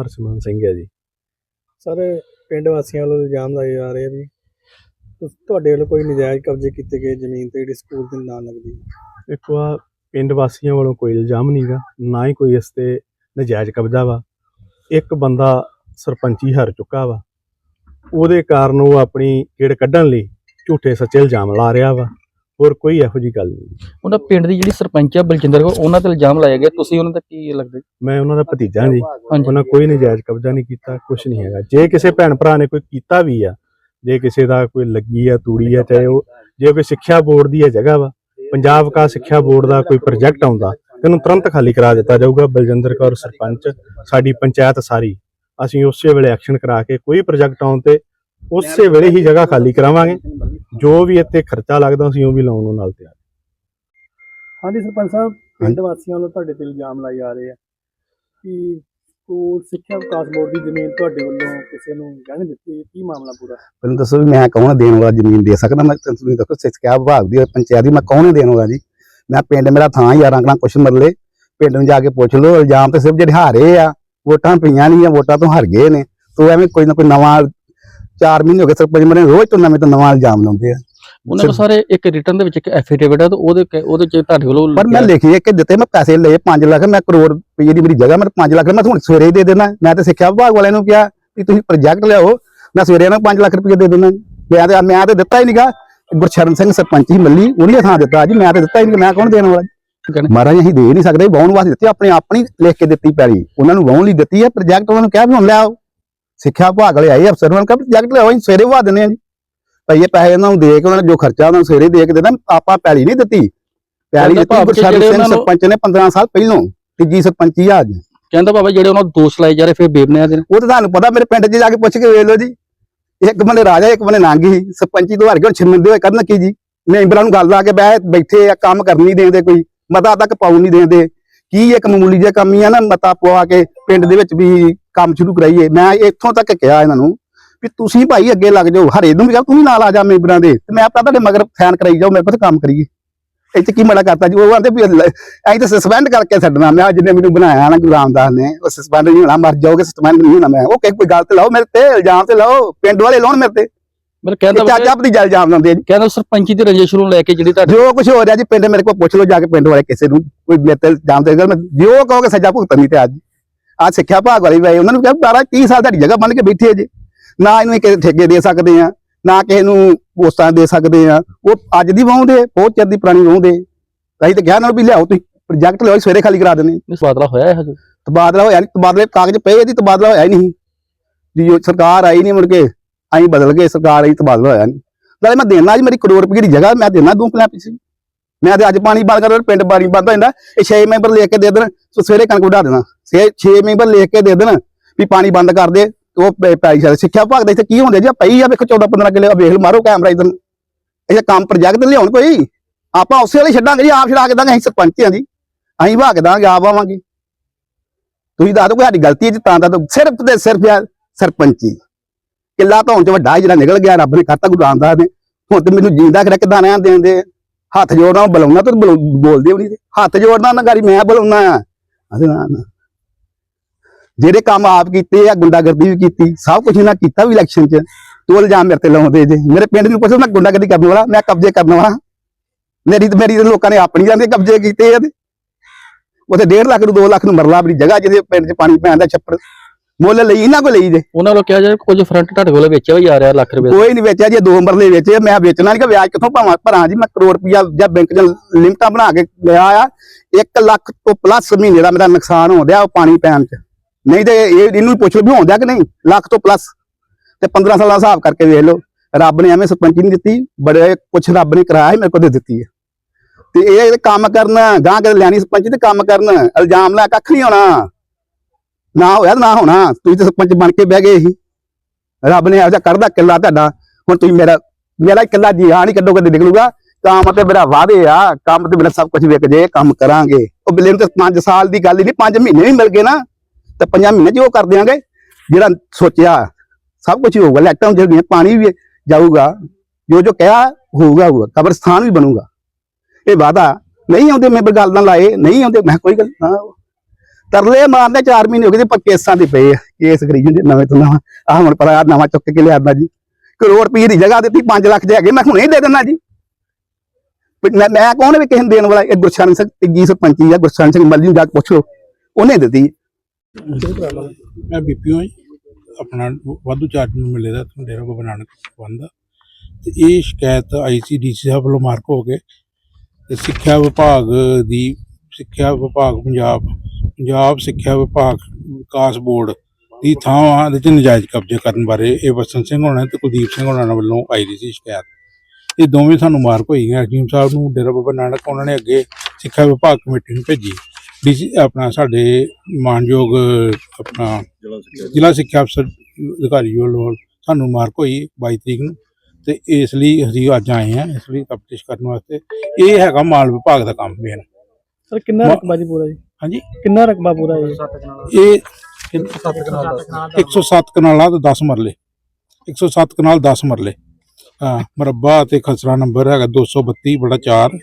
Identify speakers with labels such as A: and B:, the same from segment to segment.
A: ਹਰਸਿਮਰਨ ਸਿੰਘ ਹੈ ਜੀ।
B: ਸਰ ਪਿੰਡ ਵਾਸੀਆਂ ਵੱਲੋਂ ਇਲਜ਼ਾਮ ਲਾਏ ਜਾ ਰਹੇ ਆ ਵੀ ਤੁਸ- ਤੁਹਾਡੇ ਵੱਲੋਂ ਕੋਈ ਨਜਾਇਜ਼ ਕਬਜ਼ੇ ਕੀਤੇ ਗਏ ਜ਼ਮੀਨ ਤੇ ਜਿਹੜੀ ਸਕੂਲ ਦੇ ਨਾਲ ਲੱਗਦੀ ਹੈ।
A: ਦੇਖੋ ਆ ਪਿੰਡ ਵਾਸੀਆਂ ਵੱਲੋਂ ਕੋਈ ਇਲਜ਼ਾਮ ਨਹੀਂਗਾ ਨਾ ਹੀ ਕੋਈ ਇਸ ਤੇ ਨਜਾਇਜ਼ ਕਬਜ਼ਾ ਵਾ। ਇੱਕ ਬੰਦਾ ਸਰਪੰਚੀ ਹਾਰ ਚੁੱਕਾ ਵਾ। ਉਹਦੇ ਕਾਰਨ ਉਹ ਆਪਣੀ ਕਿੜ ਕੱਢਣ ਲਈ ਝੂਠੇ ਸੱਚੇ ਇਲਜ਼ਾਮ ਲਾ ਰਿਹਾ ਵਾ। ਹੋਰ ਕੋਈ ਇਹੋ ਜੀ ਗੱਲ ਨਹੀਂ।
C: ਉਹਨਾਂ ਪਿੰਡ ਦੀ ਜਿਹੜੀ ਸਰਪੰਚ ਆ ਬਲਜਿੰਦਰ ਕੌਰ ਉਹਨਾਂ ਤੇ ਇਲਜ਼ਾਮ ਲਾਇਆ ਗਿਆ। ਤੁਸੀਂ ਉਹਨਾਂ ਦਾ ਕੀ ਲੱਗਦਾ
A: ਮੈਂ ਉਹਨਾਂ ਦਾ ਭਤੀਜਾ ਜੀ। ਉਹਨਾਂ ਕੋਈ ਨਜਾਇਜ਼ ਕਬਜ਼ਾ ਨਹੀਂ ਕੀਤਾ ਕੁਝ ਨਹੀਂ ਹੈਗਾ। ਜੇ ਕਿਸੇ ਭੈਣ ਭਰਾ ਨੇ ਕੋਈ ਕੀਤਾ ਵੀ ਆ ਜੇ ਕਿਸੇ ਦਾ ਕੋਈ ਲੱਗੀ ਆ ਤੂੜੀ ਆ ਚਾਹੇ ਉਹ ਜੇ ਕੋਈ ਸਿੱਖਿਆ ਬੋਰਡ ਦੀ ਹੈ ਜਗ੍ਹਾ ਵਾ ਪੰਜਾਬ ਕਾ ਸਿੱਖਿਆ ਬੋਰਡ ਦਾ ਕੋਈ ਪ੍ਰੋਜੈਕਟ ਆਉਂਦਾ ਤੇ ਉਹਨੂੰ ਤੁਰੰਤ ਖਾਲੀ ਕਰਾ ਦਿੱਤਾ ਜਾਊਗਾ ਬਲਜਿੰਦਰ ਕੌਰ ਸਰਪੰਚ ਸਾਡੀ ਪੰਚਾਇਤ ਸਾਰੀ। ਅਸੀਂ ਉਸੇ ਵੇਲੇ ਐਕਸ਼ਨ ਕਰਾ ਕੇ ਕੋਈ ਪ੍ਰੋਜੈਕਟ ਆਉਣ ਤੇ ਉਸੇ ਵੇਲੇ ਹੀ ਜਗ੍ਹਾ ਖਾਲੀ ਕਰਾਵਾਂਗੇ। ਜੋ ਵੀ ਇੱਥੇ ਖਰਚਾ ਲੱਗਦਾ ਅਸੀਂ ਉਹ ਵੀ ਲਾਉਣ ਨੂੰ ਨਾਲ ਤਿਆਰ।
B: ਹਾਂਜੀ ਸਰਪੰਚ ਸਾਹਿਬ ਪਿੰਡ ਵਾਸੀਆਂ ਵੱਲੋਂ ਤੁਹਾਡੇ ਤੇ ਇਲਜ਼ਾਮ ਲਾਏ ਜਾ ਰਹੇ ਆ ਕਿ ਸਕੂਲ ਸਿੱਖਿਆ ਵਿਕਾਸ ਬੋਰਡ ਦੀ ਜ਼ਮੀਨ ਤੁਹਾਡੇ ਵੱਲੋਂ ਕਿਸੇ ਨੂੰ ਗਹਿਣੇ ਦਿੱਤੀ ਹੈ। ਕੀ ਮਾਮਲਾ ਪੂਰਾ?
D: ਮੈਨੂੰ ਦੱਸੋ ਵੀ ਮੈਂ ਕੌਣ ਦੇਣ ਵਾਲਾ ਜ਼ਮੀਨ ਦੇ ਸਕਦਾ? ਮੈਂ ਤੁਹਾਨੂੰ ਤੁਸੀਂ ਦੱਸੋ ਸਿੱਖਿਆ ਵਿਭਾਗ ਦੀ ਪੰਚਾਇਤ ਦੀ ਮੈਂ ਕੌਣ ਦੇਣ ਵਾਲਾ ਜੀ? ਮੈਂ ਪਿੰਡ ਮੇਰਾ ਥਾਂ ਯਾਰਾਂ ਕਰਾਂ ਕੁਛ ਮਰਲੇ। ਪਿੰਡ ਨੂੰ ਜਾ ਕੇ ਪੁੱਛ ਲਓ ਇਲਜ਼ਾਮ ਤੇ ਸਿਰਫ ਜਿਹੜੇ ਹਾਰੇ ਆ ਵੋਟਾਂ ਪਈਆਂ ਨਹੀਂ ਆ ਵੋਟਾਂ ਤੋਂ ਹਾਰ ਗਏ ਨੇ। ਤੋ ਐਵੇਂ ਕੋਈ ਨਾ ਕੋਈ ਨਵਾਂ 4 ਮਹੀਨੇ ਹੋ ਗਏ ਸਰਪੰਚ ਮਰੇ ਰੋਜ਼ ਤੋਂ ਨਵੇਂ ਤੋਂ ਨਵਾਂ ਇਲਜ਼ਾਮ ਲਾਉਂਦੇ ਆ।
C: ਉਹਨਾਂ ਕੋਲ ਸਾਰੇ ਇੱਕ ਰਿਟਰਨ ਦੇ ਵਿੱਚ ਇੱਕ ਐਫੀਡੇਵਿਟ ਆ ਤੇ ਉਹਦੇ ਉਹਦੇ ਚ ਤੁਹਾਡੇ ਵੱਲੋਂ
D: ਪਰ ਮੈਂ ਲਿਖੀ ਕਿ ਦਿੱਤੇ ਮੈਂ ਪੈਸੇ ਲਏ 5 ਲੱਖ ਮੈਂ ਕਰੋੜ ਰੁਪਏ ਦੀ ਮੇਰੀ ਜਗ੍ਹਾ ਮੈਂ 5 ਲੱਖ ਮੈਂ ਤੁਹਾਨੂੰ ਸਵੇਰੇ ਹੀ ਦੇ ਦੇਣਾ। ਮੈਂ ਤੇ ਸਿੱਖਿਆ ਵਿਭਾਗ ਵਾਲਿਆਂ ਨੂੰ ਕਿਹਾ ਵੀ ਤੁਸੀਂ ਪ੍ਰੋਜੈਕਟ ਲਿਆਓ ਮੈਂ ਸਵੇਰੇ ਇਹਨਾਂ ਨੂੰ 5 ਲੱਖ ਰੁਪਏ ਦੇ ਦੇਣਾ। ਮੈਂ ਤੇ ਮੈਂ ਤੇ ਦਿੱਤਾ ਹੀ ਨਹੀਂਗਾ ਗੁਰਸ਼ਰਨ ਸਿੰਘ ਸਰਪੰਚ ਹੀ ਮੱਲੀ ਉਹਨੇ ਥਾਂ ਦਿੱਤਾ ਜੀ ਮੈਂ ਤੇ ਦਿੱਤਾ ਹੀ ਨਹੀਂ ਮੈਂ ਕੌਣ ਦੇਣ ਵਾਲਾ। ਮਹਾਰਾਜ ਅਸੀਂ ਦੇ ਨਹੀਂ ਸਕਦੇ ਵਾਹੁਣ ਵਾਸਤੇ ਦਿੱਤੀ ਆਪਣੀ ਆਪਣੀ ਲਿਖ ਕੇ ਦਿੱਤੀ ਪੈਲੀ। ਉਹਨਾਂ ਨੂੰ ਵਾਹੁਣ ਲਈ ਦਿੱਤੀ ਹੈ ਪ੍ਰੋਜੈਕਟ ਉਹਨਾਂ ਨੂੰ ਕਿਹਾ ਵੀ ਹੁਣ ਲਿਆਓ ਸਿੱਖਿਆ ਵਿਭਾਗ ਵਾਲੇ ਆਏ ਅਫਸਰ ਉਹਨਾਂ ਨੂੰ ਕਿਹਾ ਪ੍ਰੋਜੈਕਟ ਲਿਆਓ ਅਸੀਂ ਸਵੇਰੇ ਵਾ ਦਿੰਦੇ ਹਾਂ ਜੀ। ਭਾਈ ਇਹ ਪੈਸੇ ਉਹਨਾਂ ਨੂੰ ਦੇ ਕੇ ਉਹਨਾਂ ਨੇ ਜੋ ਖਰਚਾ ਉਹਨਾਂ ਨੂੰ ਸਵੇਰੇ ਦੇ ਕੇ ਦੇਣਾ ਆਪਾਂ ਪੈਲੀ ਨਹੀਂ ਦਿੱਤੀ। ਪੈਲੀ
C: ਕਹਿੰਦਾ
D: ਦਿੱਤੀ ਗੁਰਸ਼ਰਨ ਸਿੰਘ ਸਰਪੰਚ ਨੇ 15 ਸਾਲ ਪਹਿਲੋਂ ਤੀਜੀ ਸਰਪੰਚੀ ਆ ਅੱਜ।
C: ਕਹਿੰਦਾ ਬਾਬਾ ਜਿਹੜੇ ਉਹਨਾਂ ਦੋਸ਼ ਲਾਏ ਜਾ ਰਹੇ ਫਿਰ ਬੇਬਨਿਆਂ ਦੇ।
D: ਉਹ ਤਾਂ ਤੁਹਾਨੂੰ ਪਤਾ ਮੇਰੇ ਪਿੰਡ 'ਚ ਜਾ ਕੇ ਪੁੱਛ ਕੇ ਵੇਖ ਲਓ ਜੀ। ਇੱਕ ਬੰਨੇ ਰਾਜਾ ਇੱਕ ਬੰਨੇ ਨੰਗ ਸਰਪੰਚੀ ਤੋਂ ਹਾਰ ਕੇ ਛਿੰਨਦੇ ਹੋਏ ਕਰਨ ਕੀ ਜੀ? ਮੈਂਬਰਾਂ ਨੂੰ ਗੱਲ ਲਾ ਕੇ ਬੈਠੇ ਆ ਕੰਮ ਕਰਨ ਨਹੀਂ ਦੇਂਦੇ ਕੋਈ ਮਤਾ ਤੱਕ ਪਾਉਣ ਨਹੀਂ ਦੇਂਦੇ। ਕੀ ਇੱਕ ਮਾਮੂਲੀ ਜਿਹਾ ਕੰਮ ਹੀ ਆ ਨਾ, ਮਤਾ ਪਵਾ ਕੇ ਪਿੰਡ ਦੇ ਵਿੱਚ ਵੀ ਕੰਮ ਸ਼ੁਰੂ ਕਰਾਈਏ। ਮੈਂ ਇੱਥੋਂ ਤੱਕ ਕਿਹਾ ਇਹਨਾਂ ਨੂੰ ਵੀ ਤੁਸੀਂ ਭਾਈ ਅੱਗੇ ਲੱਗ ਜਾਓ, ਹਰੇ ਨੂੰ ਵੀ ਕਿਹਾ, ਤੂੰ ਵੀ ਨਾਲ ਆ ਜਾ ਮੈਂਬਰਾਂ ਦੇ, ਤੇ ਮੈਂ ਆਪਣਾ ਤੁਹਾਡੇ ਮਗਰ ਫੈਨ ਕਰਾਈ ਜਾਓ ਮੇਰੇ ਕੋਲ ਕੰਮ ਕਰੀਏ। ਇੱਥੇ ਕੀ ਮੜਾ ਕਰਤਾ ਜੀ? ਉਹ ਆਂਦੇ ਵੀ ਐਂ ਤਾਂ ਸਸਪੈਂਡ ਕਰਕੇ ਛੱਡਣਾ। ਮੈਂ ਆਹ ਜਿਹਨੇ ਮੈਨੂੰ ਬਣਾਇਆ ਨਾ ਗੁਲਾਮ ਦਾਸ ਨੇ, ਉਹ ਸਸਪੈਂਡ ਨਹੀਂ ਹੋਣਾ, ਮਰ ਜਾਓਗੇ ਸਸਪੈਂਡ ਨਹੀਂ ਹੋਣਾ ਮੈਂ। ਉਹ ਕਹੇ, ਕੋਈ ਗੱਲ ਲਾਓ ਮੇਰੇ ਤੇ, ਇਲਜ਼ਾਮ ਤੇ ਲਾਓ, ਪਿੰਡ ਵਾਲੇ ਲਾਉਣ ਮੇਰੇ ਤੇ।
C: ਕਹਿੰਦਾ
D: ਚਾਚਾ ਆਪਣੀ ਜਲ ਇਲਜ਼ਾਮ ਲਾਉਂਦੇ ਆ ਜੀ
C: ਕਹਿੰਦਾ ਸਰਪੰਚੀ ਦੀ ਰੰਜਿਸ਼ ਨੂੰ ਲੈ ਕੇ ਜਿਹੜੀ ਤੁਹਾਡੇ
D: ਜੋ ਕੁਝ ਹੋ ਰਿਹਾ ਜੀ ਪਿੰਡ ਮੇਰੇ ਕੋਲ ਪੁੱਛ ਲਓ ਜਾ ਕੇ ਪਿੰਡ ਵਾਲੇ ਕਿਸੇ ਨੂੰ ਕੋਈ ਮੇਰੇ ਤੇ ਇਲਜ਼ਾਮ ਤੇ ਮੈਂ ਜੋ ਕਹੋਗੇ ਸਜ਼ਾ ਭੁਗਤਣੀ ਤੇ ਅੱਜ ਆ ਸਿੱਖਿਆ ਭਾਗ ਵਾਲੇ ਵੀ ਆਏ ਉਹਨਾਂ ਨੂੰ ਕਿਹਾ 12 30 ਸਾਲ ਤੁਹਾਡੀ ਜਗ੍ਹਾ ਬਣ ਕੇ ਬੈਠੇ ਜੇ। ਨਾ ਇਹਨੂੰ ਕਿਸੇ ਠੇਕੇ ਦੇ ਸਕਦੇ ਆ ਨਾ ਕਿਸੇ ਨੂੰ ਪੋਸਟਾਂ ਦੇ ਸਕਦੇ ਆ ਉਹ ਅੱਜ ਦੀ ਵਾਹੁੰਦੇ ਬਹੁਤ ਚਿਰ ਦੀ ਪੁਰਾਣੀ ਵਾਹੁੰਦੇ ਅਸੀਂ ਤਾਂ ਨਾਲ ਵੀ ਲਿਆਓ ਤੁਸੀਂ ਪ੍ਰੋਜੈਕਟ ਲਿਆਓ ਸਵੇਰੇ ਖਾਲੀ ਕਰਾ ਦਿੰਦੇ
C: ਇਸ ਬਾਦਲਾ ਹੋਇਆ
D: ਤਬਾਦਲਾ ਹੋਇਆ ਨਹੀਂ ਤਬਾਦਲੇ ਕਾਗਜ਼ ਪਏ ਇਹਦੀ ਤਬਾਦਲਾ ਹੋਇਆ ਹੀ ਨਹੀਂ। ਜੀ ਸਰਕਾਰ ਆਈ ਨਹੀਂ ਮੁੜ ਕੇ। ਅਸੀਂ ਬਦਲ ਗਏ ਸਰਕਾਰ ਆਈ ਤਬਾਦਲਾ ਹੋਇਆ ਨਹੀਂ ਨਾਲੇ ਮੈਂ ਦੇਣਾ ਜੀ ਮੇਰੀ ਕਰੋੜ ਰੁਪਏ ਦੀ ਜਗ੍ਹਾ ਮੈਂ ਦੇਣਾ ਦੋ ਪਲਾਂ ਪਿੱਛੇ। ਮੈਂ ਤੇ ਅੱਜ ਪਾਣੀ ਬੰਦ ਕਰ ਪਿੰਡ ਪਾਣੀ ਬੰਦ ਹੋ ਜਾਂਦਾ। ਇਹ 6 ਮੈਂਬਰ ਲੈ ਕੇ ਦੇ ਦੇਣ ਸੋ ਸਵੇਰੇ ਕਣਕ ਵਢਾ ਦੇਣਾ। 6 ਮੈਂਬਰ ਲੈ ਕੇ ਦੇ ਦੇਣ ਵੀ ਪਾਣੀ ਬੰਦ ਕਰ ਦੇ ਉਹ ਪੈ- ਪੈ ਸਿੱਖਿਆ ਵਿਭਾਗ ਦੇ ਇੱਥੇ ਕੀ ਹੁੰਦੇ ਜੀ? ਪਈ ਆ ਵੇਖੋ 14 15 ਕਿੱਲੇ ਵੇਖ ਲਓ, ਮਾਰੋ ਕੈਮਰਾ ਇਧਰ ਇਹ ਕੰਮ ਪ੍ਰੋਜੈਕਟ ਲਿਆਉਣ ਕੋਈ ਆਪਾਂ ਉਸੇ ਵੇਲੇ ਛੱਡਾਂਗੇ ਜੀ ਆਪ ਛਡਾ ਕੇ ਦਾਂਗੇ ਅਸੀਂ ਸਰਪੰਚ ਹਾਂ ਅਸੀਂ ਭਾਗ ਦਾਂਗੇ ਆਪ ਆਵਾਂਗੇ ਤੁਸੀਂ ਦੱਸ ਦਿਓ ਕੋਈ ਸਾਡੀ ਗਲਤੀ ਹੈ ਜੀ ਤਾਂ ਦਾ ਸਿਰਫ ਤੇ ਸਿਰਫ ਆ ਸਰਪੰਚੀ। ਕਿੱਲਾ ਧੌਣ ਚ ਵੱਡਾ ਜਿਹੜਾ ਨਿਕਲ ਗਿਆ, ਰੱਬ ਨੇ ਕਰਤਾ ਗੁਰੂ ਰਾਮਦਾਸ ਨੇ। ਹੁਣ ਤੇ ਮੈਨੂੰ ਜੀਂਦਾ ਕਰ ਕਿਦਾਂ ਰਹਿਣ ਦੇਂਦੇ ਹੱਥ ਜੋੜਨਾ ਬੁਲਾਉਣਾ ਤੇ ਬੋਲਦੇ ਵੀ ਨਹੀਂ ਹੱਥ ਜੋੜਨਾ ਨਾ ਗਾੜੀ, ਮੈਂ ਬੁਲਾਉਣਾ ਅਦੇ ਜਿਹੜੇ ਕੰਮ ਆਪ ਕੀਤੇ ਆ, ਗੁੰਡਾਗਰਦੀ ਵੀ ਕੀਤੀ, ਸਭ ਕੁਝ ਇਹਨਾਂ ਕੀਤਾ ਵੀ ਇਲੈਕਸ਼ਨ 'ਚ। ਤੂੰ ਇਲਜ਼ਾਮ ਮੇਰੇ ਤੇ ਲਾਉਂਦੇ ਜੇ। ਮੇਰੇ ਪਿੰਡ ਨੂੰ ਪੁੱਛੋ, ਮੈਂ ਗੁੰਡਾਗਰਦੀ ਕਰਨ ਵਾਲਾ, ਮੈਂ ਕਬਜ਼ੇ ਕਰਨ ਵਾਲਾ। ਮੇਰੀ ਤੇ ਮੇਰੀ ਲੋਕਾਂ ਨੇ ਆਪਣੀ ਜਾਂਦੇ ਕਬਜ਼ੇ ਕੀਤੇ ਆ ਤੇ। ਉਥੇ 1.5 ਲੱਖ ਨੂੰ 2 ਲੱਖ ਨੂੰ ਮਰਲਾ ਆਪਣੀ ਜਗ੍ਹਾ ਜਿਹਦੇ ਪਿੰਡ 'ਚ ਪਾਣੀ ਪੈਂਦਾ ਛੱਪੜ। ਮੁੱਲ ਲਈ ਇਹਨਾਂ ਕੋਲ ਲਈ ਜੇ
C: ਉਹਨਾਂ ਵੱਲੋਂ ਕਿਹਾ ਜਾ ਰਿਹਾ ਕੁਝ ਫਰੰਟ ਤੁਹਾਡੇ ਕੋਲ ਵੇਚਿਆ ਵੀ ਜਾ ਰਿਹਾ ਲੱਖ ਰੁਪਏ। ਦਾ।
D: ਕੋਈ ਨਹੀਂ ਵੇਚਿਆ ਜੇ ਦੋ ਮਰਲੇ ਵੇਚੇ ਮੈਂ ਵੇਚਣਾ ਨਹੀਂ ਕਿ ਵਿਆਜ ਕਿੱਥੋਂ ਭਾਵਾਂ ਭਰਾਂ ਜੀ ਮੈਂ ਕਰੋੜ ਰੁਪਇਆ ਜਾਂ ਬੈਂਕ 'ਚ ਲਿਮਟਾਂ ਬਣਾ ਕੇ ਲਿਆ ਆ 1 ਲੱਖ ਤੋਂ ਪਲੱਸ ਮਹੀਨੇ ਦਾ ਮੇਰਾ ਨੁਕਸਾਨ ਹੋ ਰਿਹਾ ਉਹ ਪਾਣੀ ਪੈਣ 'ਚ। ਨਹੀਂ ਤੇ ਇਹ ਇਹਨੂੰ ਪੁੱਛ ਲਓ ਵੀ ਹੋਉਂਦਾ ਕਿ ਨਹੀਂ? ਲੱਖ ਤੋਂ ਪਲੱਸ ਤੇ 15 ਸਾਲਾਂ ਦਾ ਹਿਸਾਬ ਕਰਕੇ ਵੇਖ ਲਓ। ਰੱਬ ਨੇ ਐਵੇਂ ਸਰਪੰਚੀ ਨਹੀਂ ਦਿੱਤੀ ਬੜੇ ਕੁਛ ਰੱਬ ਨੇ ਕਰਾਇਆ ਮੇਰੇ ਕੋਲ ਤੇ ਦਿੱਤੀ ਹੈ ਤੇ ਇਹ ਕੰਮ ਕਰਨਾ ਗਾਂ ਕੇ ਲੈਣੀ ਸਰਪੰਚੀ ਤੇ ਕੰਮ ਕਰਨਾ ਇਲਜ਼ਾਮ ਲਾ ਕੱਖ ਨਹੀਂ ਹੋਣਾ ਨਾ ਹੋਇਆ ਨਾ ਹੋਣਾ। ਤੁਸੀਂ ਤੇ ਸਰਪੰਚ ਬਣ ਕੇ ਬਹਿ ਗਏ ਸੀ। ਰੱਬ ਨੇ ਆਜਾ ਕਰਦਾ ਕਿੱਲਾ ਤੁਹਾਡਾ। ਹੁਣ ਤੁਸੀਂ ਮੇਰਾ ਮੇਰਾ ਕਿੱਲਾ ਜੀ ਹਾਂ ਨਹੀਂ ਕੱਢੋ, ਕਦੇ ਨਿਕਲੂਗਾ। ਕੰਮ ਤੇ ਮੇਰਾ ਵਾਅਦੇ ਆ। ਕੰਮ ਤੇ ਮੇਰਾ ਸਭ ਕੁਝ ਵਿਕ ਜੇ, ਕੰਮ ਕਰਾਂਗੇ। ਉਹ ਬਿੱਲੇ ਨੂੰ ਤੇ 5 ਸਾਲ ਦੀ ਗੱਲ ਹੀ ਨਹੀਂ 5 ਮਹੀਨੇ ਵੀ ਮਿਲ ਗਏ ਨਾ। ਤੇ 5 ਮਹੀਨੇ ਚ ਉਹ ਕਰ ਦਿਆਂਗੇ। ਜਿਹੜਾ ਸੋਚਿਆ, ਸਭ ਕੁਝ ਹੋਊਗਾ। ਲਾਈਟਾਂ ਜਿਹੜੀਆਂ, ਪਾਣੀ ਵੀ ਜਾਊਗਾ। ਜੋ ਜੋ ਕਿਹਾ, ਹੋਊਗਾ ਹੋਊਗਾ। ਕਬਰਸਥਾਨ ਵੀ ਬਣੂਗਾ। ਇਹ ਵਾਦਾ ਨਹੀਂ ਆਉਂਦੇ, ਮੈਂ ਗੱਲ ਨਾਲ ਲਾਏ। ਨਹੀਂ ਆਉਂਦੇ, ਮੈਂ ਕੋਈ ਗੱਲ ਨਾ ਤਰਲੇ ਮਾਰਦੇ 4 ਮਹੀਨੇ ਹੋ ਗਏ ਜੀ ਪਰ ਕੇਸਾਂ ਦੇ ਪਏ ਆ। ਕੇਸ ਕਰੀ ਜਾਂਦੇ ਨਵੇਂ ਤੋਂ ਨਵਾਂ। ਆਹ ਹੁਣ ਪਰ ਆਹ ਨਵਾਂ ਚੁੱਕ ਕੇ ਲਿਆਂਦਾ ਜੀ। ਕਰੋੜ ਰੁਪਏ ਦੀ ਜਗ੍ਹਾ ਦਿੱਤੀ 5 ਲੱਖ ਦੇ ਹੈਗੇ, ਮੈਂ ਹੁਣੇ ਦੇ ਦਿੰਦਾ ਜੀ। ਮੈਂ ਕੌਣ ਵੀ ਕਿਸੇ ਦੇਣ ਵਾਲਾ? ਇਹ ਗੁਰਸ਼ਰਨ ਸਿੰਘ ਤੀਜੀ ਸਰਪੰਚੀ ਆ, ਗੁਰਸ਼ਰਨ ਸਿੰਘ ਮੱਲੀ ਨੂੰ ਜਾ ਕੇ ਪੁੱਛ। ਲਓ ਉਹਨੇ ਦਿੱਤੀ।
E: ਮੈਂ ਬੀਪੀਓ ਆਪਣਾ ਵਾਧੂ ਚਾਰਜ ਨੂੰ ਮਿਲੇ ਦਾ ਡੇਰਾ ਬਾਬਾ ਨਾਨਕ ਬੰਦਾ ਤੇ ਇਹ ਸ਼ਿਕਾਇਤ ਆਈਸੀਡੀਸੀ ਸਾਹਿਬ ਵੱਲੋਂ ਮਾਰਕ ਹੋ ਕੇ। ਤੇ ਸਿੱਖਿਆ ਵਿਭਾਗ ਦੀ, ਸਿੱਖਿਆ ਵਿਭਾਗ ਪੰਜਾਬ ਪੰਜਾਬ ਸਿੱਖਿਆ ਵਿਭਾਗ ਵਿਕਾਸ ਬੋਰਡ ਦੀ ਥਾਂ ਦੇ ਨਜਾਇਜ਼ ਕਬਜ਼ੇ ਕਰਨ ਬਾਰੇ ਇਹ ਵਸਨ ਸਿੰਘ ਹੋਣਾ ਤੇ ਕੁਲਦੀਪ ਸਿੰਘ ਹੋਣਾ ਵੱਲੋਂ ਆਈ ਦੀ ਸੀ ਸ਼ਿਕਾਇਤ। ਇਹ ਦੋਵੇਂ ਸਾਨੂੰ ਮਾਰਕ ਹੋਈ ਹੈ ਹਕੀਮ ਸਾਹਿਬ ਨੂੰ ਡੇਰਾ ਬਾਬਾ ਨਾਨਕ ਉਹਨਾਂ ਨੇ ਅੱਗੇ ਸਿੱਖਿਆ ਵਿਭਾਗ ਕਮੇਟੀ ਨੂੰ ਭੇਜੀ। ਡੀਸੀ ਆਪਣਾ ਸਾਡੇ ਮਾਨਯੋਗ ਆਪਣਾ ਜ਼ਿਲ੍ਹਾ ਸਿੱਖਿਆ ਅਫਸਰ ਅਧਿਕਾਰੀ ਵੱਲੋਂ ਸਾਨੂੰ ਮਾਰਕ ਹੋਈ 22 ਤਰੀਕ ਨੂੰ ਤੇ ਇਸ ਲਈ ਅਸੀਂ ਅੱਜ ਆਏ ਹਾਂ ਇਸ ਲਈ ਤਫਤੀਸ਼ ਕਰਨ ਵਾਸਤੇ। ਇਹ ਹੈਗਾ ਮਾਲ ਵਿਭਾਗ ਦਾ ਕੰਮ ਮੇਨ
B: ਸਰ ਕਿੰਨਾ
E: ਮ-
B: ਰਕਬਾ ਜੀ ਪੂਰਾ ਜੀ?
E: ਹਾਂਜੀ?
B: ਕਿੰਨਾ ਰਕਬਾ ਪੂਰਾ ਹੈ
E: ਇਹ 107 ਕਨਾਲਾਂ ਤੇ 10 ਮਰਲੇ। 107 ਕਨਾਲ 10 ਮਰਲੇ। ਹਾਂ ਮਰਬਾ ਤੇ ਖਸਰਾ ਨੰਬਰ ਹੈਗਾ 232 ਬੜਾ 4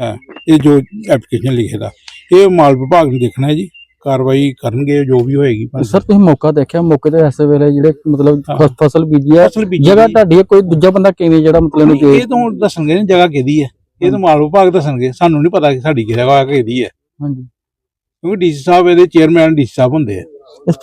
E: ਹੈ ਇਹ ਜੋ ਐਪਲੀਕੇਸ਼ਨ ਲਿਖੇ ਦਾ। ਇਹ ਮਾਲ ਵਿਭਾਗ ਨੇ ਦੇਖਣਾ ਹੈ ਜੀ। ਕਾਰਵਾਈ ਕਰਨਗੇ ਜੋ ਵੀ ਹੋਏਗੀ।
C: ਸਰ ਤੁਸੀਂ ਮੌਕਾ ਦੇਖਿਆ ਮੌਕੇ ਤੇ ਐਸੇ ਵੇਲੇ ਜਿਹੜੇ ਮਤਲਬ ਫਸਲ ਬੀਜੀ ਹੈ। ਜਗ੍ਹਾ ਤੁਹਾਡੀ ਕੋਈ ਦੂਜਾ ਬੰਦਾ ਕਿਵੇਂ ਜਿਹੜਾ ਮਤਲਬ ਨੂੰ
E: ਇਹ ਤਾਂ ਦੱਸਣਗੇ ਜਗ੍ਹਾ ਕਿਹਦੀ ਹੈ। ਇਹ ਤਾਂ ਮਾਲ ਵਿਭਾਗ ਦੱਸਣਗੇ। ਸਾਨੂੰ ਨਹੀਂ ਪਤਾ ਕਿ ਸਾਡੀ ਜਗ੍ਹਾ ਕਿਹਦੀ ਹੈ।
C: ਹਾਂਜੀ।
E: ਕਿਉਂਕਿ ਡੀਸੀ ਸਾਹਿਬ ਇਹਦੇ ਚੇਅਰਮੈਨ ਡੀਸੀ ਸਾਹਿਬ ਹੁੰਦੇ ਆ।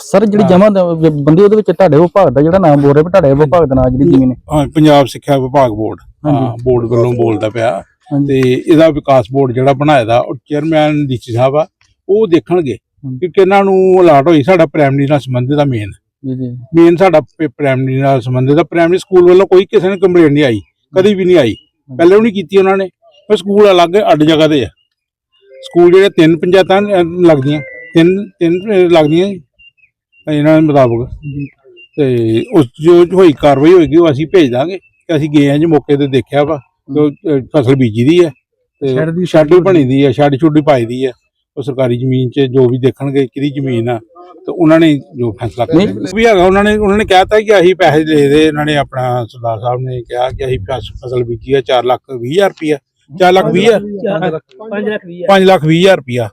C: ਸਰ ਜਿਹੜੀ। ਜਮਾ ਬੰਦੀ ਉਹਦੇ ਵਿੱਚ ਤੁਹਾਡੇ ਵਿਭਾਗ ਦਾ ਜਿਹੜਾ ਨਾਮ ਬੋਲ ਰਿਹਾ ਤੁਹਾਡੇ ਵਿਭਾਗ ਦਾ ਨਾਮ ਜਿਹੜੀ ਜ਼ਮੀਨ ਹੈ।
E: ਹਾਂ ਪੰਜਾਬ ਸਿੱਖਿਆ ਵਿਭਾਗ ਬੋਰਡ। ਹਾਂ ਬੋਰਡ ਵੱਲੋਂ ਬੋਲਦਾ ਪਿਆ। ਤੇ ਇਹਦਾ ਵਿਕਾਸ ਬੋਰਡ ਜਿਹੜਾ ਬਣਾਇਆ ਦਾ ਉਹ ਚੇਅਰਮੈਨ ਡੀਸੀ ਸਾਹਿਬ ਆ ਉਹ ਦੇਖਣਗੇ। ਕਿ ਕਿਹਨਾਂ ਨੂੰ ਅਲਾਟ ਹੋਈ ਸਾਡਾ ਪ੍ਰਾਇਮਰੀ ਨਾਲ ਸੰਬੰਧਿਤ ਆ ਮੇਨ
C: ਜੀ ਜੀ।
E: ਮੇਨ ਸਾਡਾ ਪ੍ਰਾਇਮਰੀ ਨਾਲ ਸੰਬੰਧਿਤ ਆ। ਪ੍ਰਾਇਮਰੀ ਸਕੂਲ ਵੱਲੋਂ ਕੋਈ ਕਿਸੇ ਨੇ ਕੰਪਲੇਂਟ ਨਹੀਂ ਆਈ ਕਦੀ ਵੀ ਨਹੀਂ ਆਈ। ਪਹਿਲੇ ਵੀ ਨਹੀਂ ਕੀਤੀ ਉਹਨਾਂ ਨੇ। ਪਰ ਸਕੂਲ ਅਲੱਗ ਅੱਡ ਜਗ੍ਹਾ ਤੇ ਆ। ਸਕੂਲ ਜਿਹੜੇ ਤਿੰਨ ਪੰਚਾਇਤਾਂ ਅਹ, ਲੱਗਦੀਆਂ ਤਿੰਨ ਤਿੰਨ ਅਹ, ਲੱਗਦੀਆਂ ਜੀ, ਇਹਨਾਂ ਦੇ ਮੁਤਾਬਕ। ਤੇ ਉਸ ਜੋ ਹੋਈ ਕਾਰਵਾਈ ਹੋਏਗੀ ਉਹ ਅਸੀਂ ਭੇਜ ਦਾਂਗੇ। ਤੇ ਅਸੀਂ ਗਏ ਹਾਂ ਜੀ ਮੌਕੇ ਤੇ ਦੇਖਿਆ ਵਾ ਉਹ, ਅਹ, ਫਸਲ ਬੀਜੀ ਦੀ ਹੈ। ਤੇ ਸ਼ੈਡ ਵੀ ਬਣੀ ਦੀ ਹੈ ਸ਼ੈਡ ਛੁੱਡੀ ਪਾਈ ਦੀ ਹੈ। ਉਹ ਸਰਕਾਰੀ ਜ਼ਮੀਨ 'ਚ ਜੋ ਵੀ ਦੇਖਣਗੇ ਕਿਹਦੀ ਜ਼ਮੀਨ ਆ ਤੇ ਉਹਨਾਂ ਨੇ ਜੋ ਫੈਸਲਾ ਕਰਨਾ। ਵੀ ਹੈਗਾ ਉਹਨਾਂ ਨੇ ਉਹਨਾਂ ਨੇ ਕਹਿਤਾ ਕਿ ਅਸੀਂ ਪੈਸੇ ਦੇ ਦੇ ਇਹਨਾਂ ਨੇ ਆਪਣਾ ਸਰਦਾਰ ਸਾਹਿਬ ਨੇ ਕਿਹਾ ਕਿ ਅਸੀਂ ਫਸ- ਫਸਲ ਬੀਜੀ ਹੈ 4 ਲੱਖ 20 ਹਜ਼ਾਰ ਰੁਪਇਆ 4 ਲੱਖ 20 ਹਜ਼ਾਰ।
B: 5 ਲੱਖ 20
E: 5 ਲੱਖ 20 ਹਜ਼ਾਰ। ਰੁਪਇਆ।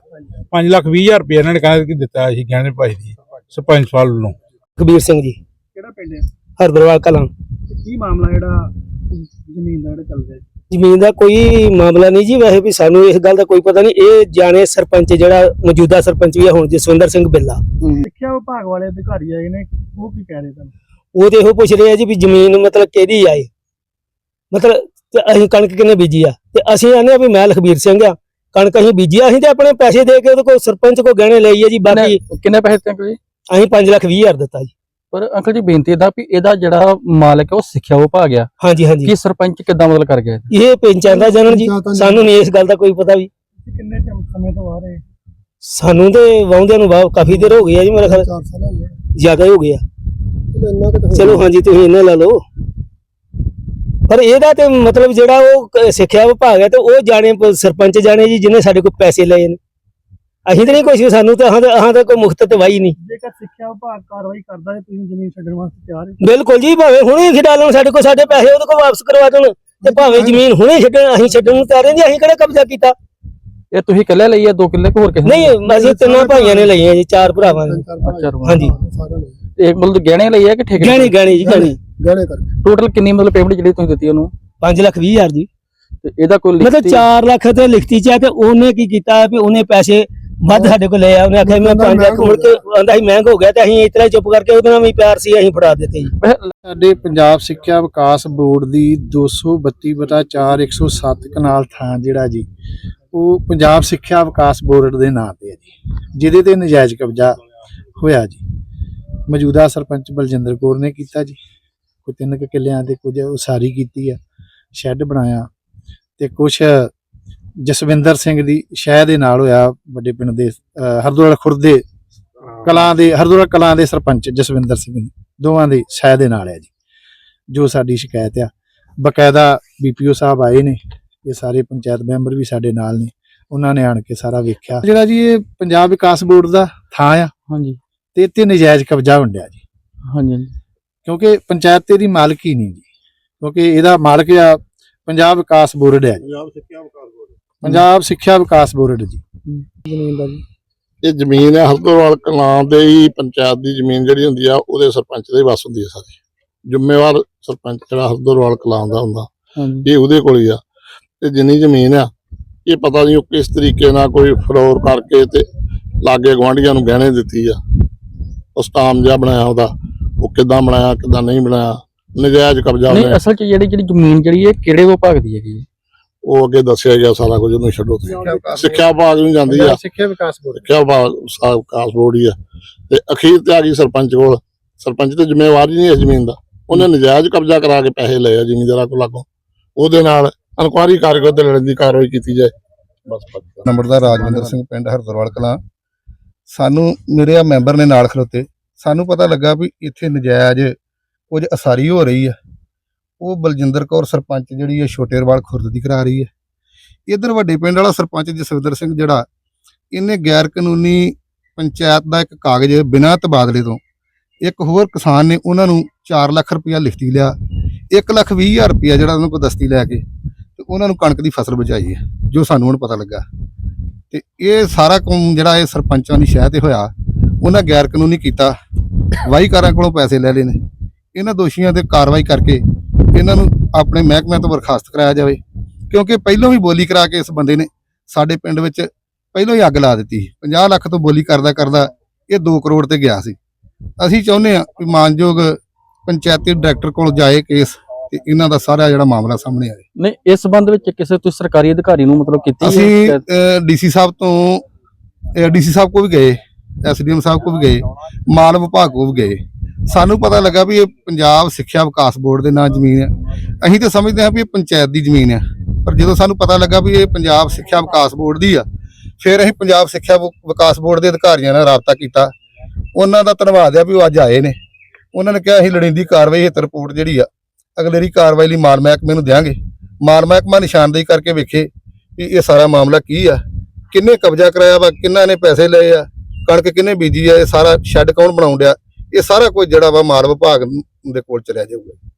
E: 5 ਲੱਖ 20 ਹਜ਼ਾਰ ਰੁਪਇਆ ਇਹਨਾਂ ਨੇ ਕਹਿੰਦਾ ਕਿ ਦਿੱਤਾ ਅਸੀਂ ਗਹਿਣੇ ਪਾਈ ਦੀ ਸਰਪੰਚ ਸਾਹਿਬ ਨੂੰ
F: ਕਬੀਰ ਸਿੰਘ ਜੀ।
B: ਕਿਹੜਾ ਪਿੰਡ ਹੈ?
F: ਹਰਦਰਵਾਲ ਕਲਾਂ।
B: ਕੀ ਮਾਮਲਾ ਜਿਹੜਾ ਜ਼ਮੀਨ ਦਾ ਜਿਹੜਾ ਚੱਲ ਰਿਹਾ ਹੈ?
F: ਜ਼ਮੀਨ ਦਾ ਕੋਈ ਮਾਮਲਾ ਨਹੀਂ ਜੀ ਵੈਸੇ ਵੀ ਸਾਨੂੰ ਇਸ ਗੱਲ ਦਾ ਕੋਈ ਪਤਾ ਨਹੀਂ। ਇਹ ਜਾਣੇ ਸਰਪੰਚ ਜਿਹੜਾ ਮੌਜੂਦਾ ਸਰਪੰਚ ਵੀ ਹੈ ਹੁਣ ਜਸਵਿੰਦਰ ਸਿੰਘ ਬਿੱਲਾ।
B: ਸਿੱਖਿਆ ਵਿਭਾਗ ਵਾਲੇ ਅਧਿਕਾਰੀ ਆਏ ਨੇ ਉਹ ਕੀ ਕਹਿ ਰਹੇ ਤੁਹਾਨੂੰ?
F: ਉਹ ਤੇ ਇਹੋ ਪੁੱਛ ਰਹੇ ਆ ਜੀ ਵੀ ਜ਼ਮੀਨ ਮਤਲਬ ਕਿਹਦੀ ਆਏ ਮਤਲਬ ਤੇ ਅਸੀਂ ਕਣਕ ਕਿੰਨੇ ਬੀਜੀ ਆ? ਤੇ ਅਸੀਂ ਆਨੇ ਆ ਵੀ ਮੈਂ ਲਖਬੀਰ ਸਿੰਘ ਆ ਕਣਕ ਅਸੀਂ ਬੀਜੀ ਅਸੀਂ ਤੇ ਆਪਣੇ ਪੈਸੇ ਦੇ ਕੇ ਉਹਦੇ ਕੋਲ ਸਰਪੰਚ ਕੋ ਗਹਿਣੇ ਲਈਏ ਜੀ ਬਾਕੀ
C: ਕਿੰਨੇ ਪੈਸੇ ਦਿੱਤੇ ਅੰਕਲ ਜੀ?
F: ਅਸੀਂ 5 ਲੱਖ 20 ਹਜ਼ਾਰ ਦਿੱਤਾ ਜੀ।
C: ਪਰ ਅੰਕਲ ਜੀ ਬੇਨਤੀ ਇਹਦਾ ਵੀ ਇਹਦਾ ਜਿਹੜਾ ਮਾਲਕ ਹੈ ਉਹ ਸਿੱਖਿਆ ਵਿਭਾਗ ਆ।
F: ਹਾਂਜੀ ਹਾਂਜੀ।
C: ਕੀ ਸਰਪੰਚ ਕਿੱਦਾਂ ਮਤਲਬ ਕਰ ਗਿਆ
F: ਇਹ ਪਿੰਚਾਂ ਦਾ ਜਨਨ ਜੀ ਸਾਨੂੰ ਨਹੀਂ ਇਸ ਗੱਲ ਦਾ ਕੋਈ ਪਤਾ ਵੀ।
B: ਕਿੰਨੇ ਚਿਰ- ਸਮੇਂ ਤੋਂ ਆ ਰਹੇ?
F: ਸਾਨੂੰ ਤੇ ਵਾਉਂਦਿਆਂ ਨੂੰ ਵਾਹ ਕਾਫੀ ਦੇਰ ਹੋ ਗਈ ਆ ਜੀ ਮੇਰੇ ਖਿਆਲ
B: 4 ਸਾਲ ਹੋ ਗਏ।
F: ਜ਼ਿਆਦਾ ਹੀ ਹੋ ਗਿਆ ਚਲੋ ਹਾਂਜੀ ਤੁਸੀਂ ਇਹਨਾਂ ਲਾ ਲਓ। ਪਰ ਇਹਦਾ ਤੇ ਮਤਲਬ ਜਿਹੜਾ ਉਹ ਸਿੱਖਿਆ ਵਿਭਾਗ ਹੈ ਤੇ ਉਹ ਜਾਣੇ ਸਰਪੰਚ ਜਾਣੇ ਜੀ ਜਿਹਨੇ ਸਾਡੇ ਕੋਲ ਪੈਸੇ ਲਏ ਨੇ। ਅਸੀਂ ਤਾਂ ਨਹੀਂ ਵੀ ਸਾਨੂੰ ਤਾਂ ਹਾਂ ਹਾਂ ਤਾਂ ਕੋਈ ਮੁਖਤ ਤੇ ਵਾਈ ਨਹੀਂ।
B: ਜੇਕਰ ਸਿੱਖਿਆ ਵਿਭਾਗ ਕਾਰਵਾਈ ਕਰਦਾ ਹੈ ਤੁਸੀਂ ਜ਼ਮੀਨ ਛੱਡਣ ਵਾਸਤੇ ਤਿਆਰ ਹੋ?
F: ਬਿਲਕੁਲ ਜੀ ਭਾਵੇਂ ਹੁਣੇ ਖਿਡਾ ਲੈਣ ਸਾਡੇ ਕੋਲ ਸਾਡੇ ਪੈਸੇ ਉਹਦੇ ਕੋਲ ਵਾਪਸ ਕਰਵਾ ਦੇਣ ਤੇ ਭਾਵੇਂ ਜ਼ਮੀਨ ਹੁਣੇ ਛੱਡਣ ਅਸੀਂ ਛੱਡਣ ਨੂੰ ਤਿਆਰ ਹਾਂ ਜੀ ਅਸੀਂ ਕਿਹੜਾ ਕਬਜ਼ਾ ਕੀਤਾ?
C: ਇਹ ਤੁਸੀਂ ਇਕੱਲੇ ਲਈ ਆ ਦੋ ਕਿੱਲੇ ਕਿ ਹੋਰ ਕਿਸੇ?
F: ਨਹੀਂ ਅਸੀਂ ਤਿੰਨਾਂ ਭਾਈਆਂ ਨੇ ਲਈਆਂ ਜੀ ਚਾਰ ਭਰਾਵਾਂ ਨੇ। ਹਾਂਜੀ।
C: ਇਹ ਮਤਲਬ ਗਹਿਣੇ ਲਈ ਆ ਕਿ ਠੇਕੇ
F: ਗਹਿਣੀ ਗਹਿਣੀ ਜੀ ਗਹਿਣੀ।
C: ਟੋਟਲ ਕਿੰਨੀ ਮਤਲਬ ਪੇਮੈਂਟ ਜਿਹੜੀ ਤੁਸੀਂ ਦਿੱਤੀ ਉਹਨੂੰ?
F: 5 ਲੱਖ 20 ਹਜ਼ਾਰ ਜੀ।
C: ਤੇ ਇਹਦਾ ਕੋਈ
F: ਮਤਲਬ
C: ਲਿਖਤੀ-
F: 4 ਲੱਖ ਤੇ ਲਿਖਤੀ ਚ ਤੇ ਉਹਨੇ ਕੀ ਕੀਤਾ ਵੀ ਉਹਨੇ ਪੈਸੇ ਵੱਧ ਸਾਡੇ ਕੋਲ ਲਏ ਆ। ਉਹਨੇ ਆਖਿਆ ਮੈਂ 5 ਲੱਖ ਮੁੜ ਕੇ ਆਂਦਾ ਸੀ ਮਹਿੰਗ ਹੋ ਗਿਆ ਤੇ ਅਸੀਂ ਇਸ ਤਰ੍ਹਾਂ ਹੀ ਚੁੱਪ ਕਰਕੇ ਉਹਦੇ ਨਾਲ ਵੀ ਪਿਆਰ ਸੀ ਅਸੀਂ ਫੜਾ ਦਿੱਤੇ ਜੀ।
G: ਸਾਡੇ ਪੰਜਾਬ ਸਿੱਖਿਆ ਵਿਕਾਸ ਬੋਰਡ ਦੀ 232 ਬਟਾ 4 107 ਕਨਾਲ ਥਾਂ ਜਿਹੜਾ ਜੀ ਉਹ ਪੰਜਾਬ ਸਿੱਖਿਆ ਵਿਕਾਸ ਬੋਰਡ ਦੇ ਨਾਂ ਤੇ ਹੈ ਜੀ ਜਿਹਦੇ ਤੇ ਨਜਾਇਜ਼ ਕਬਜ਼ਾ ਹੋਇਆ ਜੀ। ਮੌਜੂਦਾ ਸਰਪੰਚ ਬਲਜਿੰਦਰ ਕੌਰ ਨੇ ਕੀਤਾ ਜੀ। ਕੋਈ ਤਿੰਨ ਕੁ ਕਿੱਲਿਆਂ ਦੇ ਕੁਝ ਉਸਾਰੀ ਕੀਤੀ ਆ ਸ਼ੈੱਡ ਬਣਾਇਆ ਤੇ ਕੁਝ ਜਸਵਿੰਦਰ ਸਿੰਘ ਦੀ ਸ਼ਹਿ ਦੇ ਨਾਲ ਹੋਇਆ ਵੱਡੇ ਪਿੰਡ ਦੇ ਹਰਦੋਲ ਖੁਰਦੇ ਕਲਾਂ ਦੇ ਹਰਦੋਲ ਕਲਾਂ ਦੇ ਸਰਪੰਚ ਜਸਵਿੰਦਰ ਸਿੰਘ ਦੋਵਾਂ ਦੀ ਸ਼ਾਇਦ ਦੇ ਨਾਲ ਹੈ ਜੀ ਜੋ ਸਾਡੀ ਸ਼ਿਕਾਇਤ ਆ। ਬਕਾਇਦਾ ਬੀਪੀਓ ਸਾਹਿਬ ਆਏ ਨੇ ਇਹ ਸਾਰੇ ਪੰਚਾਇਤ ਮੈਂਬਰ ਵੀ ਸਾਡੇ ਨਾਲ ਨੇ ਉਹਨਾਂ ਨੇ ਆਣ ਕੇ ਸਾਰਾ ਵੇਖਿਆ। ਜਿਹੜਾ ਜੀ ਇਹ ਪੰਜਾਬ ਵਿਕਾਸ ਬੋਰਡ ਦਾ ਥਾਂ ਆ
C: ਹਾਂਜੀ।
G: ਤੇ ਇੱਥੇ ਨਜਾਇਜ਼ ਕਬਜ਼ਾ ਹੁੰਦਿਆ ਜੀ।
C: ਹਾਂਜੀ।
G: ਕਿਉਂਕਿ ਪੰਚਾਇਤ ਤੇ ਦੀ ਮਾਲਕੀ ਨਹੀਂ ਜੀ। ਕਿਉਂਕਿ ਇਹਦਾ ਮਾਲਕ ਆ ਪੰਜਾਬ ਵਿਕਾਸ ਬੋਰਡ ਹੈ ਜੀ।
E: ਪੰਜਾਬ ਸਿੱਖਿਆ ਵਿਕਾਸ ਬੋਰਡ।
G: ਪੰਜਾਬ ਸਿੱਖਿਆ ਵਿਕਾਸ ਬੋਰਡ ਜੀ।
B: ਜ਼ਮੀਨ ਦਾ ਜੀ।
H: ਇਹ ਜ਼ਮੀਨ ਹੈ ਹਰਦੋਵਾਲ ਕਲਾਂ ਦੇ ਹੀ ਪੰਚਾਇਤ ਦੀ ਜ਼ਮੀਨ ਜਿਹੜੀ ਹੁੰਦੀ ਆ ਉਹਦੇ ਸਰਪੰਚ ਦੇ ਵੱਸ ਹੁੰਦੀ ਹੈ ਸਾਰੀ। ਜ਼ਿੰਮੇਵਾਰ ਸਰਪੰਚ ਜਿਹੜਾ ਹਰਦੋਵਾਲ ਕਲਾਂ ਦਾ ਹੁੰਦਾ ਇਹ ਉਹਦੇ ਕੋਲ ਹੀ ਆ। ਤੇ ਜਿੰਨੀ ਜ਼ਮੀਨ ਆ ਇਹ ਪਤਾ ਨਹੀਂ ਉਹ ਕਿਸ ਤਰੀਕੇ ਨਾਲ ਕੋਈ ਫਲੋਰ ਕਰਕੇ ਤੇ ਲਾਗੇ ਗਵਾਂਢੀਆਂ ਨੂੰ ਗਹਿਣੇ ਦਿੱਤੀ ਆ। ਉਸ ਟਾਮ ਜਿਹਾ ਬਣਾਇਆ ਉਹਦਾ ਉਹ ਕਿੱਦਾਂ ਬਣਾਇਆ ਕਿੱਦਾਂ ਨਹੀਂ ਬਣਾਇਆ ਨਜਾਇਜ਼ ਕਬਜ਼ਾ
C: ਨਹੀਂ ਅਸਲ 'ਚ ਜਿਹੜੀ ਜਿਹੜੀ ਜ਼ਮੀਨ ਜਿਹੜੀ ਇਹ ਕਿਹੜੇ ਵਿਭਾਗ ਦੀ ਹੈਗੀ ਹੈ?
H: ਉਹ ਅੱਗੇ ਦੱਸਿਆ ਗਿਆ ਸਾਰਾ ਕੁਝ ਉਹਨੂੰ ਛੱਡੋ ਤੁਸੀਂ। ਸਿੱਖਿਆ ਵਿਭਾਗ ਨੂੰ ਜਾਂਦੀ ਆ।
G: ਸਿੱਖਿਆ ਵਿਕਾਸ ਬੋਰਡ।
H: ਸਿੱਖਿਆ ਵਿਭਾਗ ਸਾਹਿਬ ਕਾਸ ਬੋਰਡ ਹੀ ਆ। ਤੇ ਅਖੀਰ ਤੇ ਆ ਗਈ ਸਰਪੰਚ ਕੋਲ। ਸਰਪੰਚ ਤੇ ਜ਼ਿੰਮੇਵਾਰ ਹੀ ਨਹੀਂ ਇਸ ਜ਼ਮੀਨ ਦਾ। ਉਹਨੇ ਨਜਾਇਜ਼ ਕਬਜ਼ਾ ਕਰਾ ਕੇ ਪੈਸੇ ਲਏ ਆ ਜ਼ਿਮੀਂਦਾਰਾਂ ਕੋਲ ਲਾਗੋਂ ਉਹਦੇ ਨਾਲ ਇਨਕੁਆਰੀ ਕਰਕੇ ਉਹਦੇ ਲੜਨ ਦੀ ਕਾਰਵਾਈ ਕੀਤੀ ਜਾਏ। ਬਸ ਬਸ।
I: ਨੰਬਰਦਾਰ ਰਾਜਵਿੰਦਰ ਸਿੰਘ ਪਿੰਡ ਹਰਦਰਵਾਲ ਕਲਾਂ। ਸਾਨੂੰ ਮੇਰੇ ਆ ਮੈਂਬਰ ਨੇ ਨਾਲ ਖਲੋਤੇ। ਸਾਨੂੰ ਪਤਾ ਲੱਗਾ ਵੀ ਇੱਥੇ ਨਜਾਇਜ਼ ਕੁਝ ਅਸਾਰੀ ਹੋ ਰਹੀ ਹੈ ਉਹ ਬਲਜਿੰਦਰ ਕੌਰ ਸਰਪੰਚ ਜਿਹੜੀ ਹੈ ਛੋਟੇਰਵਾਲ ਖੁਰਦ ਦੀ ਕਰਾ ਰਹੀ ਹੈ ਇਧਰ ਵੱਡੇ ਪਿੰਡ ਵਾਲਾ ਸਰਪੰਚ ਜਸਵਿੰਦਰ ਸਿੰਘ ਜਿਹੜਾ, ਇਹਨੇ ਗੈਰ ਕਾਨੂੰਨੀ ਪੰਚਾਇਤ ਦਾ ਇੱਕ ਕਾਗਜ਼ ਬਿਨਾਂ ਤਬਾਦਲੇ ਤੋਂ ਇੱਕ ਹੋਰ ਕਿਸਾਨ ਨੇ ਉਹਨਾਂ ਨੂੰ 4 ਲੱਖ ਰੁਪਇਆ ਲਿਖਤੀ ਲਿਆ। 1 ਲੱਖ 20 ਹਜ਼ਾਰ ਰੁਪਇਆ ਜਿਹੜਾ ਉਹਨਾਂ ਕੋਲ ਦਸਤੀ ਲੈ ਕੇ ਤੇ ਉਹਨਾਂ ਨੂੰ ਕਣਕ ਦੀ ਫਸਲ ਬਚਾਈ ਹੈ ਜੋ ਸਾਨੂੰ ਹੁਣ ਪਤਾ ਲੱਗਾ। ਤੇ ਇਹ ਸਾਰਾ ਕੰਮ ਜਿਹੜਾ ਇਹ ਸਰਪੰਚਾਂ ਦੀ ਸ਼ਹਿ ਤੇ ਹੋਇਆ, ਉਹਨਾਂ ਗੈਰ ਕਾਨੂੰਨੀ ਕੀਤਾ। ਵਾਹੀਕਾਰਾਂ ਕੋਲੋਂ ਪੈਸੇ ਲੈ ਲਏ ਨੇ। ਇਹਨਾਂ ਦੋਸ਼ੀਆਂ ਤੇ ਕਾਰਵਾਈ ਕਰਕੇ ਇਹਨਾਂ ਨੂੰ ਆਪਣੇ ਮਹਿਕਮਿਆਂ ਤੋਂ ਬਰਖਾਸਤ ਕਰਾਇਆ ਜਾਵੇ। ਕਿਉਂਕਿ ਪਹਿਲਾਂ ਵੀ ਬੋਲੀ ਕਰਾ ਕੇ ਇਸ ਬੰਦੇ ਨੇ ਸਾਡੇ ਪਿੰਡ ਵਿੱਚ ਪਹਿਲਾਂ ਹੀ ਅੱਗ ਲਾ ਦਿੱਤੀ 50 ਲੱਖ ਤੋਂ ਬੋਲੀ ਕਰਦਾ ਕਰਦਾ ਇਹ 2 ਕਰੋੜ ਤੇ ਗਿਆ ਸੀ। ਅਸੀਂ ਚਾਹੁੰਦੇ ਹਾਂ ਕਿ ਮਾਨਯੋਗ ਪੰਚਾਇਤੀ ਡਾਇਰੈਕਟਰ ਕੋਲ ਜਾਏ ਕੇਸ ਤੇ ਇਹਨਾਂ ਦਾ ਸਾਰਾ ਜਿਹੜਾ ਮਾਮਲਾ ਸਾਹਮਣੇ ਆਏ
C: ਨਹੀਂ ਇਸ ਸੰਬੰਧ ਵਿੱਚ ਕਿਸੇ ਤੁਸੀਂ ਸਰਕਾਰੀ ਅਧਿਕਾਰੀ ਨੂੰ ਮਤਲਬ ਕੀਤੀ
I: ਅਸੀਂ? ਡੀਸੀ ਸਾਹਿਬ ਤੋਂ ਡੀਸੀ ਸਾਹਿਬ ਕੋ ਵੀ ਗਏ। ਐਸਡੀਐਮ ਸਾਹਿਬ ਕੋਲ ਵੀ ਗਏ, ਮਾਲ ਵਿਭਾਗ ਕੋਲ ਵੀ ਗਏ। ਸਾਨੂੰ ਪਤਾ ਲੱਗਾ ਵੀ ਇਹ ਪੰਜਾਬ ਸਿੱਖਿਆ ਵਿਕਾਸ ਬੋਰਡ ਦੇ ਨਾਂ ਜ਼ਮੀਨ ਹੈ ਅਸੀਂ ਤਾਂ ਸਮਝਦੇ ਹਾਂ ਵੀ ਇਹ ਪੰਚਾਇਤ ਦੀ ਜ਼ਮੀਨ ਹੈ ਪਰ ਜਦੋਂ ਸਾਨੂੰ ਪਤਾ ਲੱਗਾ ਵੀ ਇਹ ਪੰਜਾਬ ਸਿੱਖਿਆ ਵਿਕਾਸ ਬੋਰਡ ਦੀ ਆ, ਫਿਰ ਅਸੀਂ ਪੰਜਾਬ ਸਿੱਖਿਆ ਵਿ- ਵਿਕਾਸ ਬੋਰਡ ਦੇ ਅਧਿਕਾਰੀਆਂ ਨਾਲ ਰਾਬਤਾ ਕੀਤਾ। ਉਹਨਾਂ ਦਾ ਧੰਨਵਾਦ ਹੈ ਵੀ ਉਹ ਅੱਜ ਆਏ ਨੇ। ਉਹਨਾਂ ਨੇ ਕਿਹਾ ਅਸੀਂ ਲੋੜੀਂਦੀ ਕਾਰਵਾਈ ਹਿੱਤ ਰਿਪੋਰਟ ਜਿਹੜੀ ਆ ਅਗਲੇਰੀ ਕਾਰਵਾਈ ਲਈ ਮਾਲ ਮਹਿਕਮੇ ਨੂੰ ਦਿਆਂਗੇ। ਮਾਲ ਮਹਿਕਮਾ ਨਿਸ਼ਾਨਦੇਹੀ ਕਰਕੇ ਵੇਖੇ ਵੀ ਇਹ ਸਾਰਾ ਮਾਮਲਾ ਕੀ ਆ, ਕਿੰਨੇ ਕਬਜ਼ਾ ਕਰਾਇਆ ਵਾ, ਕਿੰਨਾ ਨੇ ਪੈਸੇ ਲਏ ਆ ਕਣਕ ਕਿੰਨੇ ਬੀਜੀ ਹੈ ਇਹ ਸਾਰਾ ਸ਼ੈੱਡ ਕੌਣ ਬਣਾਉਣ ਡਿਆ? ਇਹ ਸਾਰਾ ਕੁਝ ਜਿਹੜਾ ਵਾ ਮਾਲ ਵਿਭਾਗ ਦੇ ਕੋਲ ਚਲਿਆ ਜਾਊਗਾ।